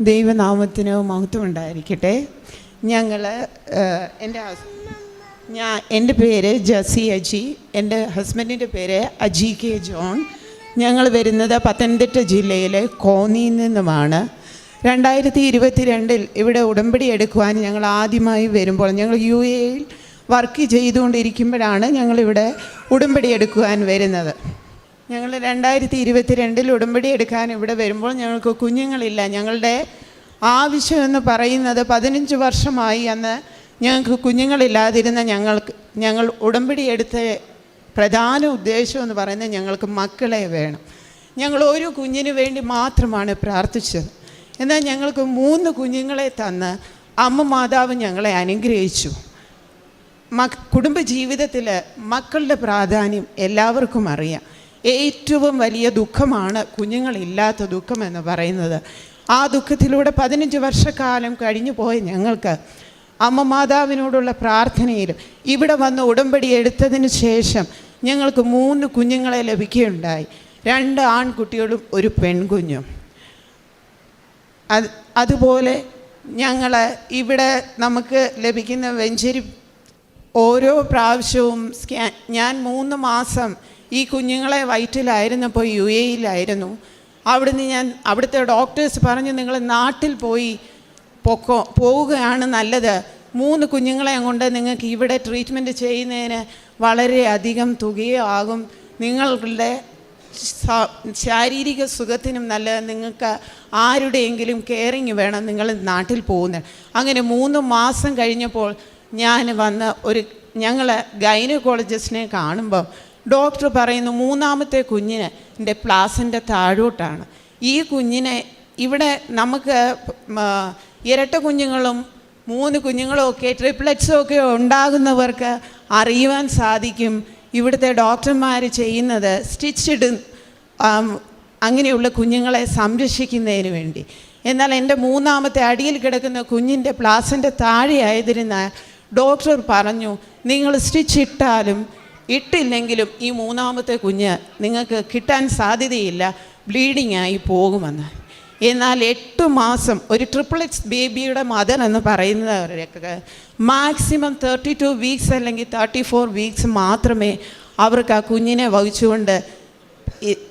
ദൈവനാമത്തിന് മഹത്വം ഉണ്ടായിരിക്കട്ടെ ഞങ്ങൾ എന്റെ ഞാൻ എന്റെ പേര് ജസി അജി എന്റെ ഹസ്ബൻഡിന്റെ പേര് അജി കെ ജോൺ. ഞങ്ങൾ വരുന്നത് പത്തനംതിട്ട ജില്ലയിലെ കോന്നിയിൽ നിന്നുമാണ്. രണ്ടായിരത്തി ഇരുപത്തി രണ്ടിൽ ഇവിടെ ഉടമ്പടി എടുക്കുവാൻ ഞങ്ങൾ ആദ്യമായി വരുമ്പോൾ ഞങ്ങൾ യു എയിൽ വർക്ക് ചെയ്തുകൊണ്ടിരിക്കുമ്പോഴാണ് ഞങ്ങളിവിടെ ഉടമ്പടി എടുക്കുവാൻ വരുന്നത്. ഞങ്ങൾ രണ്ടായിരത്തി ഇരുപത്തിരണ്ടിൽ ഉടമ്പടി എടുക്കാൻ ഇവിടെ വരുമ്പോൾ ഞങ്ങൾക്ക് കുഞ്ഞുങ്ങളില്ല. ഞങ്ങളുടെ ആവശ്യം എന്ന് പറയുന്നത് പതിനഞ്ച് വർഷമായി അന്ന് ഞങ്ങൾക്ക് കുഞ്ഞുങ്ങളില്ലാതിരുന്ന ഞങ്ങൾക്ക് ഞങ്ങൾ ഉടമ്പടി എടുത്ത പ്രധാന ഉദ്ദേശം എന്ന് പറയുന്നത് ഞങ്ങൾക്ക് മക്കളെ വേണം. ഞങ്ങൾ ഒരു കുഞ്ഞിന് വേണ്ടി മാത്രമാണ് പ്രാർത്ഥിച്ചത്. എന്നാൽ ഞങ്ങൾക്ക് മൂന്ന് കുഞ്ഞുങ്ങളെ തന്ന് അമ്മ മാതാവ് ഞങ്ങളെ അനുഗ്രഹിച്ചു. മക് കുടുംബജീവിതത്തിൽ മക്കളുടെ പ്രാധാന്യം എല്ലാവർക്കും അറിയാം. ഏറ്റവും വലിയ ദുഃഖമാണ് കുഞ്ഞുങ്ങളില്ലാത്ത ദുഃഖം എന്ന് പറയുന്നത്. ആ ദുഃഖത്തിലൂടെ പതിനഞ്ച് വർഷക്കാലം കഴിഞ്ഞു പോയ ഞങ്ങൾക്ക് അമ്മ മാതാവിനോടുള്ള പ്രാർത്ഥനയിലും ഇവിടെ വന്ന് ഉടമ്പടി എടുത്തതിന് ശേഷം ഞങ്ങൾക്ക് മൂന്ന് കുഞ്ഞുങ്ങളെ ലഭിക്കുകയുണ്ടായി. രണ്ട് ആൺകുട്ടികളും ഒരു പെൺകുഞ്ഞും. അത് അതുപോലെ ഞങ്ങൾ ഇവിടെ നമുക്ക് ലഭിക്കുന്ന വെഞ്ചരി ഓരോ പ്രാവശ്യവും സ്കാൻ ഞാൻ മൂന്ന് മാസം ഈ കുഞ്ഞുങ്ങളെ വയറ്റിലായിരുന്നപ്പോൾ യു എയിലായിരുന്നു അവിടുന്ന് ഞാൻ അവിടുത്തെ ഡോക്ടേഴ്സ് പറഞ്ഞു നിങ്ങൾ നാട്ടിൽ പോയി പൊക്കോ പോവുകയാണ് നല്ലത്. മൂന്ന് കുഞ്ഞുങ്ങളെ കൊണ്ട് നിങ്ങൾക്ക് ഇവിടെ ട്രീറ്റ്മെന്റ് ചെയ്യുന്നതിന് വളരെയധികം ആകും. നിങ്ങളുടെ ശാരീരിക സുഖത്തിനും നല്ല നിങ്ങൾക്ക് ആരുടെയെങ്കിലും കെയറിങ് വേണം നിങ്ങൾ നാട്ടിൽ പോകുന്നത്. അങ്ങനെ മൂന്ന് മാസം കഴിഞ്ഞപ്പോൾ ഞാൻ വന്ന് ഒരു ഞങ്ങൾ ഗൈനക്കോളജിസ്റ്റിനെ കാണുമ്പോൾ ഡോക്ടർ പറയുന്നു മൂന്നാമത്തെ കുഞ്ഞിന് എന്റെ പ്ലാസിന്റെ താഴോട്ടാണ്. ഈ കുഞ്ഞിനെ ഇവിടെ നമുക്ക് ഇരട്ട കുഞ്ഞുങ്ങളും മൂന്ന് കുഞ്ഞുങ്ങളും ഒക്കെ ട്രിപ്ലറ്റ്സും ഒക്കെ ഉണ്ടാകുന്നവർക്ക് അറിയുവാൻ സാധിക്കും. ഇവിടുത്തെ ഡോക്ടർമാർ ചെയ്യുന്നത് സ്റ്റിച്ചിഡ് അങ്ങനെയുള്ള കുഞ്ഞുങ്ങളെ സംരക്ഷിക്കുന്നതിന് വേണ്ടി. എന്നാൽ എന്റെ മൂന്നാമത്തെ അടിയിൽ കിടക്കുന്ന കുഞ്ഞിന്റെ പ്ലാസിന്റെ താഴെ ആയതിരുന്ന ഡോക്ടർ പറഞ്ഞു നിങ്ങൾ സ്റ്റിച്ച് ഇട്ടാലും ഇട്ടില്ലെങ്കിലും ഈ മൂന്നാമത്തെ കുഞ്ഞ് നിങ്ങൾക്ക് കിട്ടാൻ സാധ്യതയില്ല ബ്ലീഡിംഗ് ആയി പോകുമെന്ന്. എന്നാൽ എട്ട് മാസം ഒരു ട്രിപ്പിൾ എക്സ് ബേബിയുടെ മദർ എന്ന് പറയുന്നവരൊക്കെ മാക്സിമം തേർട്ടി ടു വീക്സ് അല്ലെങ്കിൽ തേർട്ടി ഫോർ വീക്സ് മാത്രമേ അവർക്ക് ആ കുഞ്ഞിനെ വഹിച്ചുകൊണ്ട്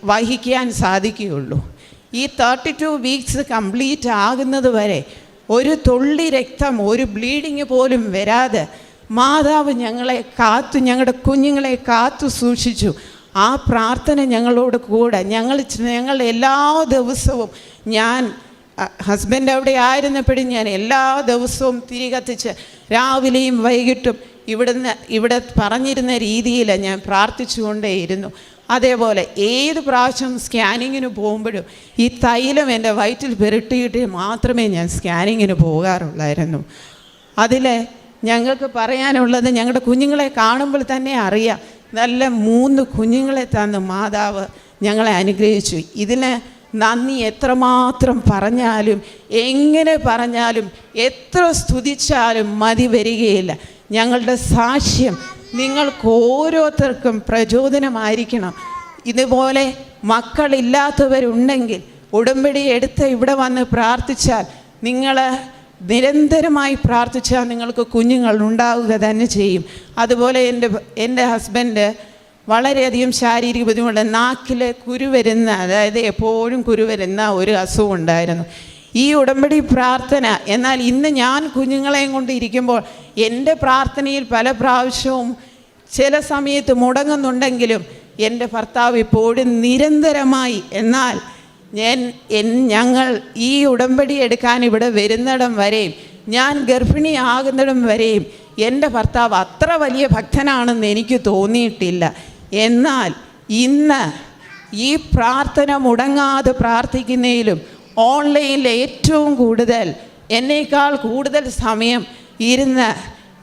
വഹിക്കാൻ സാധിക്കുകയുള്ളൂ. ഈ തേർട്ടി ടു വീക്സ് കംപ്ലീറ്റ് ആകുന്നത് വരെ ഒരു തുള്ളി രക്തം ഒരു ബ്ലീഡിങ് പോലും വരാതെ മാതാവ് ഞങ്ങളെ കാത്തു ഞങ്ങളുടെ കുഞ്ഞുങ്ങളെ കാത്തു സൂക്ഷിച്ചു. ആ പ്രാർത്ഥന ഞങ്ങളോട് കൂടെ. ഞങ്ങൾ ഞങ്ങൾ എല്ലാ ദിവസവും ഞാൻ ഹസ്ബൻഡ് അവിടെ ആയിരുന്നപ്പോഴും ഞാൻ എല്ലാ ദിവസവും തിരി കത്തിച്ച് രാവിലെയും വൈകിട്ടും ഇവിടുന്ന് ഇവിടെ പറഞ്ഞിരുന്ന രീതിയിൽ ഞാൻ പ്രാർത്ഥിച്ചുകൊണ്ടേയിരുന്നു. അതേപോലെ ഏത് പ്രാവശ്യം സ്കാനിങ്ങിന് പോകുമ്പോഴും ഈ തൈലം എന്റെ വയറ്റിൽ പുരട്ടിയിട്ട് മാത്രമേ ഞാൻ സ്കാനിങ്ങിന് പോകാറുള്ളായിരുന്നു. അതിൽ ഞങ്ങൾക്ക് പറയാനുള്ളത് ഞങ്ങളുടെ കുഞ്ഞുങ്ങളെ കാണുമ്പോൾ തന്നെ അറിയാം. നല്ല മൂന്ന് കുഞ്ഞുങ്ങളെ തന്ന് മാതാവ് ഞങ്ങളെ അനുഗ്രഹിച്ചു. ഇതിന് നന്ദി എത്രമാത്രം പറഞ്ഞാലും എങ്ങനെ പറഞ്ഞാലും എത്ര സ്തുതിച്ചാലും മതി വരികയില്ല. ഞങ്ങളുടെ സാക്ഷ്യം നിങ്ങൾക്ക് ഓരോരുത്തർക്കും പ്രചോദനമായിരിക്കണം. ഇതുപോലെ മക്കളില്ലാത്തവരുണ്ടെങ്കിൽ ഉടമ്പടി എടുത്ത് ഇവിടെ വന്ന് പ്രാർത്ഥിച്ചാൽ നിങ്ങൾ നിരന്തരമായി പ്രാർത്ഥിച്ചാൽ നിങ്ങൾക്ക് കുഞ്ഞുങ്ങൾ ഉണ്ടാവുക തന്നെ ചെയ്യും. അതുപോലെ എന്റെ എന്റെ ഹസ്ബൻഡ് വളരെയധികം ശാരീരിക ബുദ്ധിമുട്ട് നാക്കിൽ കുരു വരുന്ന അതായത് എപ്പോഴും കുരു വരുന്ന ഒരു അസുഖം ഉണ്ടായിരുന്നു. ഈ ഉടമ്പടി പ്രാർത്ഥന എന്നാൽ ഇന്ന് ഞാൻ കുഞ്ഞുങ്ങളെയും കൊണ്ട് ഇരിക്കുമ്പോൾ എന്റെ പ്രാർത്ഥനയിൽ പല പ്രാവശ്യവും ചില സമയത്ത് മുടങ്ങുന്നുണ്ടെങ്കിലും എന്റെ ഭർത്താവ് ഇപ്പോഴും നിരന്തരമായി എന്നാൽ ഞാൻ ഞങ്ങൾ ഈ ഉടമ്പടി എടുക്കാൻ ഇവിടെ വരുന്നിടം വരെയും ഞാൻ ഗർഭിണിയാകുന്നിടം വരെയും എന്റെ ഭർത്താവ് അത്ര വലിയ ഭക്തനാണെന്ന് എനിക്ക് തോന്നിയിട്ടില്ല. എന്നാൽ ഇന്ന് ഈ പ്രാർത്ഥന മുടങ്ങാതെ പ്രാർത്ഥിക്കുന്നതിലും ഓൺലൈനിൽ ഏറ്റവും കൂടുതൽ എന്നേക്കാൾ കൂടുതൽ സമയം ഇരുന്ന്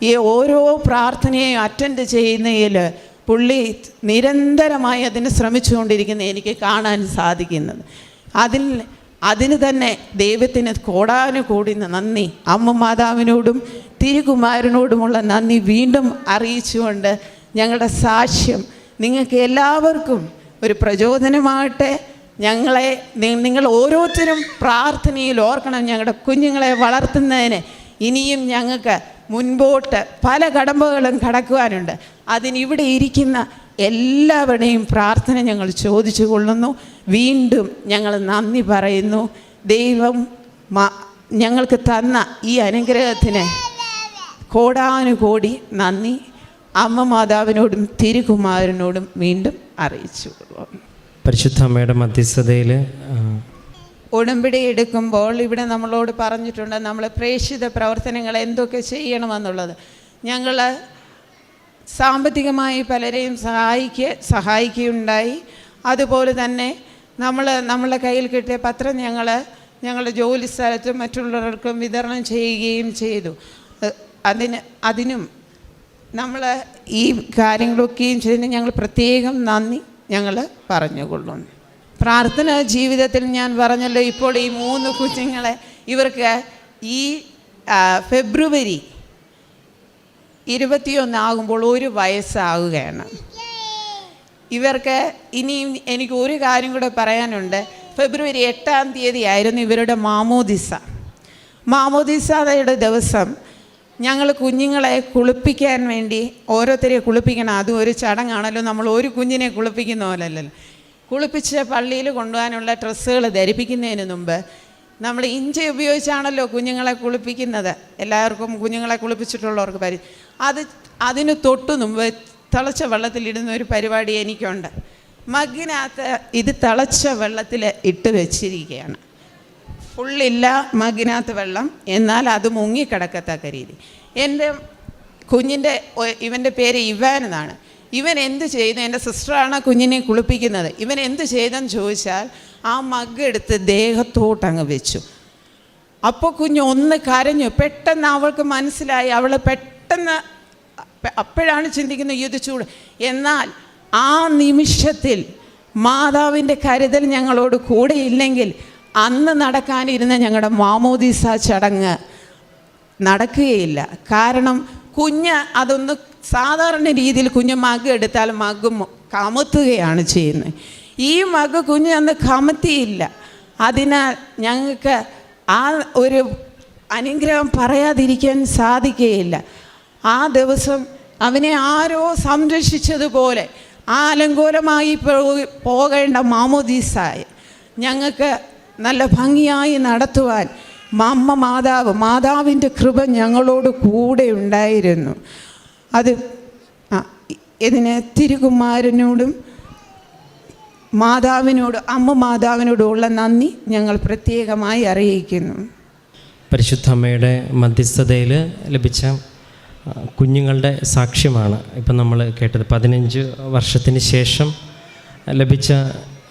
ഈ ഓരോ പ്രാർത്ഥനയും അറ്റൻഡ് ചെയ്യുന്നതിൽ പുള്ളി നിരന്തരമായി അതിന് ശ്രമിച്ചുകൊണ്ടിരിക്കുന്ന എനിക്ക് കാണാൻ സാധിക്കുന്നത്. അതിൽ അതിന് തന്നെ ദൈവത്തിന് കോടാനുകൂടി നന്ദി. അമ്മ മാതാവിനോടും തിരുകുമാരനോടുമുള്ള നന്ദി വീണ്ടും അറിയിച്ചുകൊണ്ട് ഞങ്ങളുടെ സാക്ഷ്യം നിങ്ങൾക്ക് എല്ലാവർക്കും ഒരു പ്രചോദനമാകട്ടെ. ഞങ്ങളെ നിങ്ങൾ ഓരോരുത്തരും പ്രാർത്ഥനയിൽ ഓർക്കണം ഞങ്ങളുടെ കുഞ്ഞുങ്ങളെ വളർത്തുന്നതിന്. ഇനിയും ഞങ്ങൾക്ക് മുൻപോട്ട് പല കടമ്പകളും കടക്കുവാനുണ്ട്. അതിനിവിടെ ഇരിക്കുന്ന എല്ലാവരുടെയും പ്രാർത്ഥന ഞങ്ങൾ ചോദിച്ചു കൊള്ളുന്നു വീണ്ടും ഞങ്ങൾ നന്ദി പറയുന്നു. ദൈവം ഞങ്ങൾക്ക് തന്ന ഈ അനുഗ്രഹത്തിന് കോടാനുകോടി നന്ദി. അമ്മ മാതാവിനോടും തിരുകുമാരനോടും വീണ്ടും അറിയിച്ചു. പരിശുദ്ധമ്മയുടെ പരിശുദ്ധ അമ്മയുടെ മധ്യസ്ഥതയിൽ ഉടമ്പടി എടുക്കുമ്പോൾ ഇവിടെ നമ്മളോട് പറഞ്ഞിട്ടുണ്ട് നമ്മൾ പ്രേക്ഷിത പ്രവർത്തനങ്ങൾ എന്തൊക്കെ ചെയ്യണമെന്നുള്ളത്. ഞങ്ങൾ സാമ്പത്തികമായി പലരെയും സഹായിക്കുക സഹായിക്കുകയുണ്ടായി. അതുപോലെ തന്നെ നമ്മൾ നമ്മളെ കയ്യിൽ കിട്ടിയ പത്രം ഞങ്ങൾ ഞങ്ങളുടെ ജോലി സ്ഥലത്തും മറ്റുള്ളവർക്കും വിതരണം ചെയ്യുകയും ചെയ്തു. അതിന് അതിനും നമ്മൾ ഈ കാര്യങ്ങളൊക്കെയും ചെയ്തതിന് ഞങ്ങൾ പ്രത്യേകം നന്ദി ഞങ്ങൾ പറഞ്ഞുകൊള്ളുന്നു. പ്രാർത്ഥന ജീവിതത്തിൽ ഞാൻ പറഞ്ഞല്ലോ ഇപ്പോൾ ഈ മൂന്ന് കുഞ്ഞുങ്ങളെ ഇവർക്ക് ഈ ഫെബ്രുവരി ഇരുപത്തിയൊന്നാകുമ്പോൾ ഒരു വയസ്സാവുകയാണ്. ഇവർക്ക് ഇനിയും എനിക്ക് ഒരു കാര്യം കൂടെ പറയാനുണ്ട്. ഫെബ്രുവരി എട്ടാം തീയതി ആയിരുന്നു ഇവരുടെ മാമോദിസ. മാമോദിസയുടെ ദിവസം ഞങ്ങൾ കുഞ്ഞുങ്ങളെ കുളിപ്പിക്കാൻ വേണ്ടി ഓരോരുത്തരെ കുളിപ്പിക്കണം. അതും ഒരു ചടങ്ങാണല്ലോ. നമ്മൾ ഒരു കുഞ്ഞിനെ കുളിപ്പിക്കുന്ന പോലല്ലല്ലോ. കുളിപ്പിച്ച് പള്ളിയിൽ കൊണ്ടുപോകാനുള്ള ഡ്രസ്സുകൾ ധരിപ്പിക്കുന്നതിന് മുമ്പ് നമ്മൾ ഇഞ്ചി ഉപയോഗിച്ചാണല്ലോ കുഞ്ഞുങ്ങളെ കുളിപ്പിക്കുന്നത്. എല്ലാവർക്കും കുഞ്ഞുങ്ങളെ കുളിപ്പിച്ചിട്ടുള്ളവർക്ക് പരി അത് അതിന് തൊട്ടു മുമ്പ് തിളച്ച വെള്ളത്തിലിടുന്ന ഒരു പരിപാടി എനിക്കുണ്ട്. മഗ്ഗിനകത്ത് ഇത് തിളച്ച വെള്ളത്തിൽ ഇട്ട് വെച്ചിരിക്കുകയാണ്. ഫുള്ളില്ല മഗ്ഗിനകത്ത് വെള്ളം എന്നാൽ അത് മുങ്ങിക്കിടക്കത്തക്ക രീതി. എന്റെ കുഞ്ഞിന്റെ ഇവന്റെ പേര് ഇവാൻ എന്നാണ്. ഇവൻ എന്ത് ചെയ്തു എന്റെ സിസ്റ്ററാണ് കുഞ്ഞിനെ കുളിപ്പിക്കുന്നത്. ഇവൻ എന്ത് ചെയ്തെന്ന് ചോദിച്ചാൽ ആ മഗ് എടുത്ത് ദേഹത്തോട്ടങ്ങ് വെച്ചു. അപ്പോൾ കുഞ്ഞ് ഒന്ന് കരഞ്ഞു. പെട്ടെന്ന് അവൾക്ക് മനസ്സിലായി. അവൾ പെട്ടെന്ന് അപ്പോഴാണ് ചിന്തിക്കുന്നത് ഈ ഒരു ചൂട്. എന്നാൽ ആ നിമിഷത്തിൽ മാതാവിന്റെ കരുതൽ ഞങ്ങളോട് കൂടെ ഇല്ലെങ്കിൽ അന്ന് നടക്കാനിരുന്ന ഞങ്ങളുടെ മാമോദീസ ചടങ്ങ് നടക്കുകയില്ല. കാരണം കുഞ്ഞ് അതൊന്ന് സാധാരണ രീതിയിൽ കുഞ്ഞ് മഗ് എടുത്താൽ മഗ് കമത്തുകയാണ് ചെയ്യുന്നത്. ഈ മഗ് കുഞ്ഞ് അന്ന് കമത്തിയില്ല. അതിനാൽ ഞങ്ങൾക്ക് ആ ഒരു അനുഗ്രഹം പറയാതിരിക്കാൻ സാധിക്കുകയില്ല. ആ ദിവസം അവനെ ആരോ സംരക്ഷിച്ചതുപോലെ ആ അലങ്കോലമായി പോകേണ്ട മാമോദീസായ ഞങ്ങൾക്ക് നല്ല ഭംഗിയായി നടത്തുവാൻ അമ്മ മാതാവ് മാതാവിന്റെ കൃപ ഞങ്ങളോട് കൂടെ ഉണ്ടായിരുന്നു. അത് ഇതിന് തിരുകുമാരനോടും മാതാവിനോട് അമ്മ മാതാവിനോടുമുള്ള നന്ദി ഞങ്ങൾ പ്രത്യേകമായി അറിയിക്കുന്നു. പരിശുദ്ധമ്മയുടെ മധ്യസ്ഥതയിൽ ലഭിച്ച കുഞ്ഞുങ്ങളുടെ സാക്ഷ്യമാണ് ഇപ്പം നമ്മൾ കേട്ടത്. പതിനഞ്ച് വർഷത്തിന് ശേഷം ലഭിച്ച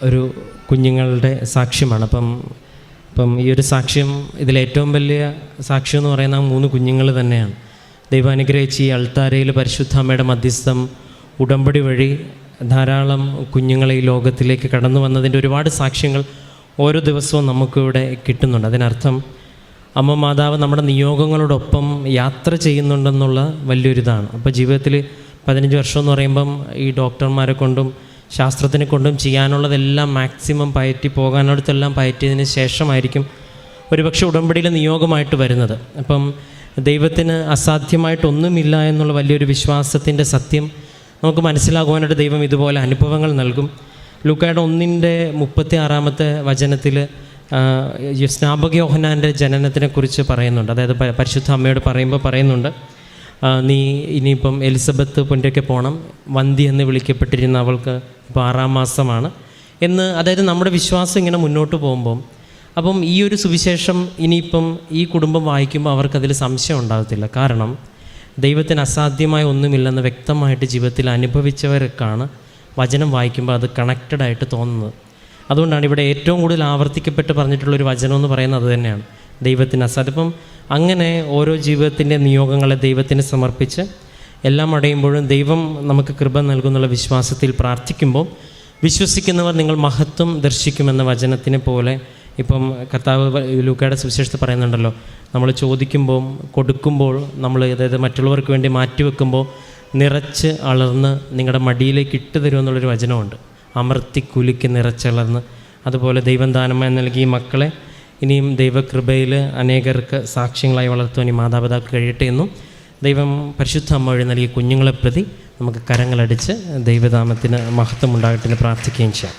ഒരു കുഞ്ഞുങ്ങളുടെ സാക്ഷ്യമാണ്. അപ്പം ഇപ്പം ഈ ഒരു സാക്ഷ്യം ഇതിലേറ്റവും വലിയ സാക്ഷ്യം എന്ന് പറയുന്ന മൂന്ന് കുഞ്ഞുങ്ങൾ തന്നെയാണ്. ദൈവാനുഗ്രഹിച്ച് ഈ അൾത്താരയിൽ പരിശുദ്ധ അമ്മയുടെ മധ്യസ്ഥം ഉടമ്പടി വഴി ധാരാളം കുഞ്ഞുങ്ങളെ ഈ ലോകത്തിലേക്ക് കടന്നു വന്നതിന്റെ ഒരുപാട് സാക്ഷ്യങ്ങൾ ഓരോ ദിവസവും നമുക്കിവിടെ കിട്ടുന്നുണ്ട്. അതിനർത്ഥം അമ്മ മാതാവ് നമ്മുടെ നിയോഗങ്ങളോടൊപ്പം യാത്ര ചെയ്യുന്നുണ്ടെന്നുള്ള വലിയൊരിതാണ്. അപ്പോൾ ജീവിതത്തിൽ പതിനഞ്ച് വർഷം എന്ന് പറയുമ്പം ഈ ഡോക്ടർമാരെ കൊണ്ടും ശാസ്ത്രത്തിനെ കൊണ്ടും ചെയ്യാനുള്ളതെല്ലാം മാക്സിമം പയറ്റി പോകാനടുത്തെല്ലാം പയറ്റിയതിന് ശേഷമായിരിക്കും ഒരുപക്ഷെ ഉടമ്പടിയിലെ നിയോഗമായിട്ട് വരുന്നത്. അപ്പം ദൈവത്തിന് അസാധ്യമായിട്ടൊന്നുമില്ല എന്നുള്ള വലിയൊരു വിശ്വാസത്തിന്റെ സത്യം നമുക്ക് മനസ്സിലാകുവാനായിട്ട് ദൈവം ഇതുപോലെ അനുഭവങ്ങൾ നൽകും. ലൂക്കായുടെ ഒന്നിന്റെ മുപ്പത്തി ആറാമത്തെ വചനത്തിൽ സ്നാപക യോഹനാന്റെ ജനനത്തിനെക്കുറിച്ച് പറയുന്നുണ്ട്. അതായത് പരിശുദ്ധ അമ്മയോട് പറയുമ്പോൾ പറയുന്നുണ്ട് നീ ഇനിയിപ്പം എലിസബത്ത് പൊന്റെയൊക്കെ പോകണം വന്തി എന്ന് വിളിക്കപ്പെട്ടിരുന്ന അവൾക്ക് ഇപ്പോൾ ആറാം മാസമാണ്. എന്ന് അതായത് നമ്മുടെ വിശ്വാസം ഇങ്ങനെ മുന്നോട്ട് പോകുമ്പം അപ്പം ഈ ഒരു സുവിശേഷം ഇനിയിപ്പം ഈ കുടുംബം വായിക്കുമ്പോൾ അവർക്കതിൽ സംശയം ഉണ്ടാകത്തില്ല. കാരണം ദൈവത്തിന് അസാധ്യമായ ഒന്നുമില്ലെന്ന് വ്യക്തമായിട്ട് ജീവിതത്തിൽ അനുഭവിച്ചവർക്കാണ് വചനം വായിക്കുമ്പോൾ അത് കണക്റ്റഡ് ആയിട്ട് തോന്നുന്നത്. അതുകൊണ്ടാണ് ഇവിടെ ഏറ്റവും കൂടുതൽ ആവർത്തിക്കപ്പെട്ട് പറഞ്ഞിട്ടുള്ളൊരു വചനം എന്ന് പറയുന്നത് അത് തന്നെയാണ്. ദൈവത്തിന് അസാധ്യം അങ്ങനെ ഓരോ ജീവിതത്തിന്റെ നിയോഗങ്ങളെ ദൈവത്തിന് സമർപ്പിച്ച് എല്ലാം അടയുമ്പോഴും ദൈവം നമുക്ക് കൃപ നൽകുന്നുള്ള വിശ്വാസത്തിൽ പ്രാർത്ഥിക്കുമ്പോൾ വിശ്വസിക്കുന്നവർ നിങ്ങൾ മഹത്വം ദർശിക്കുമെന്ന വചനത്തിനെ പോലെ ഇപ്പം കർത്താവ് ലൂക്കയുടെ സുവിശേഷത്തിൽ പറയുന്നുണ്ടല്ലോ നമ്മൾ ചോദിക്കുമ്പോൾ കൊടുക്കുമ്പോൾ നമ്മൾ അതായത് മറ്റുള്ളവർക്ക് വേണ്ടി മാറ്റിവെക്കുമ്പോൾ നിറച്ച് അളർന്ന് നിങ്ങളുടെ മടിയിലേക്ക് ഇട്ട് തരുമെന്നുള്ളൊരു വചനമുണ്ട്. അമർത്തി കുലുക്കി നിറച്ചളർന്ന് അതുപോലെ ദൈവം ദാനമായി നൽകി മക്കളെ ഇനിയും ദൈവകൃപയിൽ അനേകർക്ക് സാക്ഷ്യങ്ങളായി വളർത്തുവാൻ ഈ മാതാപിതാക്കൾ കഴിയട്ടെ എന്നും ദൈവം പരിശുദ്ധ അമ്മ വഴി നൽകിയ കുഞ്ഞുങ്ങളെ പ്രതി നമുക്ക് കരങ്ങളടിച്ച് ദൈവധാമത്തിന് മഹത്വം ഉണ്ടാകട്ടെ എന്ന് പ്രാർത്ഥിക്കുകയും ചെയ്യാം.